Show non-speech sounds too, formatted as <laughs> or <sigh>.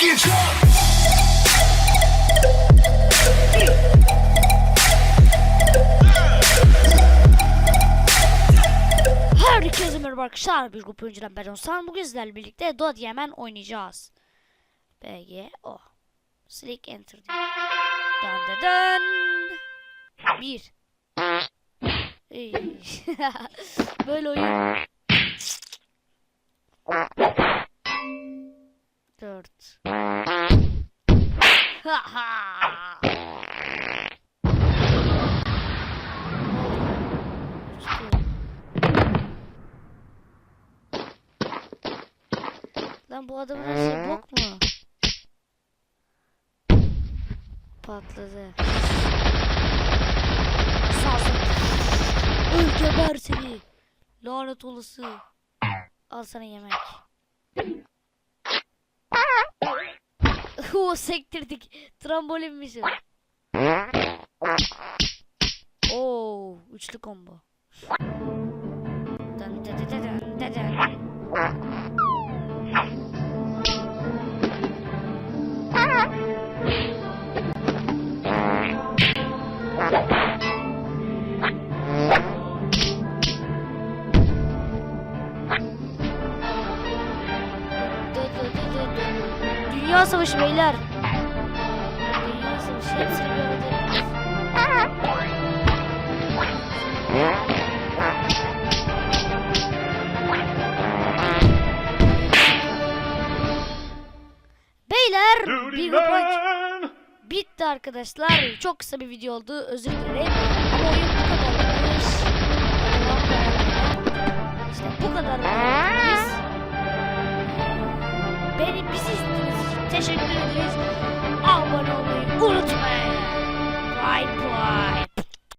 get drunk. Herkese merhaba arkadaşlar. Bir grup oyuncudan ben Ozan. Bugün sizlerle birlikte Dot Yemen oynayacağız. BG o. Slick Enter. Dön dön dön. Bir. <laughs> Böyle oyun. Lan bu adamın her şey bok mu? Patladı. Sağsın. Öl geber seni. Lanet olası. Al sana yemek. O sektirdik. Trambolinmiş o. Oo, üçlü combo. Dın dın dın dın dın. Dünya Savaşı beyler. Dünya Savaşı hepsini bir arada. Beyler bir oyuncu- bitti arkadaşlar. Çok kısa bir video oldu. Özür dilerim. Ama oyun bu kadarmış. İşte bu kadar. Biz beni bizi Teşekkür ederiz.